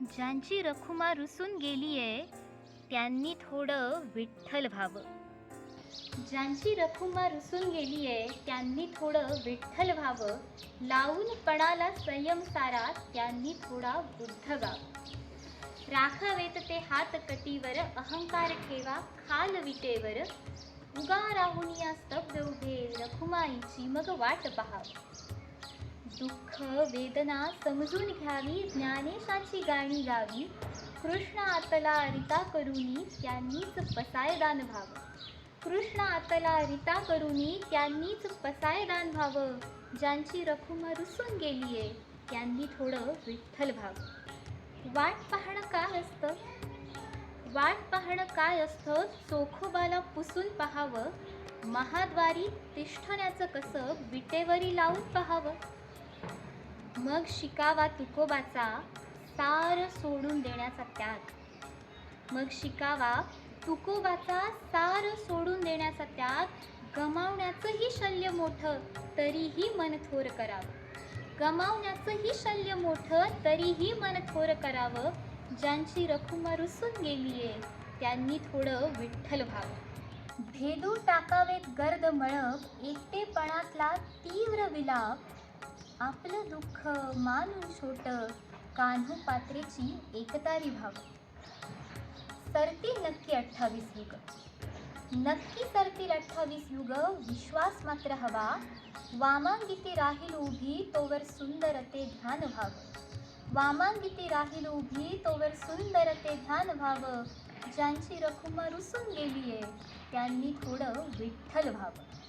ज्यांची रखुमा रुसून गेली आहे त्यांनी थोडं विठ्ठल व्हावं. ज्यांची रखुमा रुसून गेली आहे त्यांनी थोडं विठ्ठल व्हावं. लावून पणाला संयम सारा त्यांनी थोडा बुद्ध गाव राखावेत ते हात कटीवर अहंकार ठेवा खाल विटेवर. उगा राहून या स्तब्ध उभे रखुमाईची मग वाट पहाव. दुःख वेदना समजून घ्यावी ज्ञानेशाची गाणी गावी. कृष्ण आतला रिता करुनी त्यांनीच पसायदान व्हावं. कृष्ण आतला रिता करुनी त्यांनीच पसायदान व्हावं. ज्यांची रखुमा रुसून गेलीये त्यांनी थोडं विठ्ठल व्हावं. वाट पाहणं काय असतं? वाट पाहणं काय असतं? चोखोबाला पुसून पाहावं. महाद्वारी तिष्ठण्याचं कसं? विटेवरी लावून पाहावं. मग शिकावा तुकोबाचा सार सोडून देण्याचा त्याग. मग शिकावा तुकोबाचा सार सोडून देण्याचा त्याग. गमावण्याचंही शल्य मोठं तरीही मन थोर करावं. गमावण्याचंही शल्य मोठं तरीही मन थोर करावं. ज्यांची रखुमा रुसून गेलीये त्यांनी थोडं विठ्ठल व्हावं. भेदू टाकावेत गर्द मळप एकटेपणातला तीव्र विलाप. आपलं दुःख मानून छोट कान्हू पात्रेची एकतारी व्हावं सरतील नक्की अठ्ठावीस युग. नक्की सरतील अठ्ठावीस युग विश्वास मात्र हवा. वामांगिती राहील उभी तोवर सुंदर ते ध्यान व्हावं वामांगिती राहील उभी तोवर सुंदर ते ध्यान व्हावं ज्यांची रखुमा रुसून गेलीये त्यांनी थोडं विठ्ठल व्हावं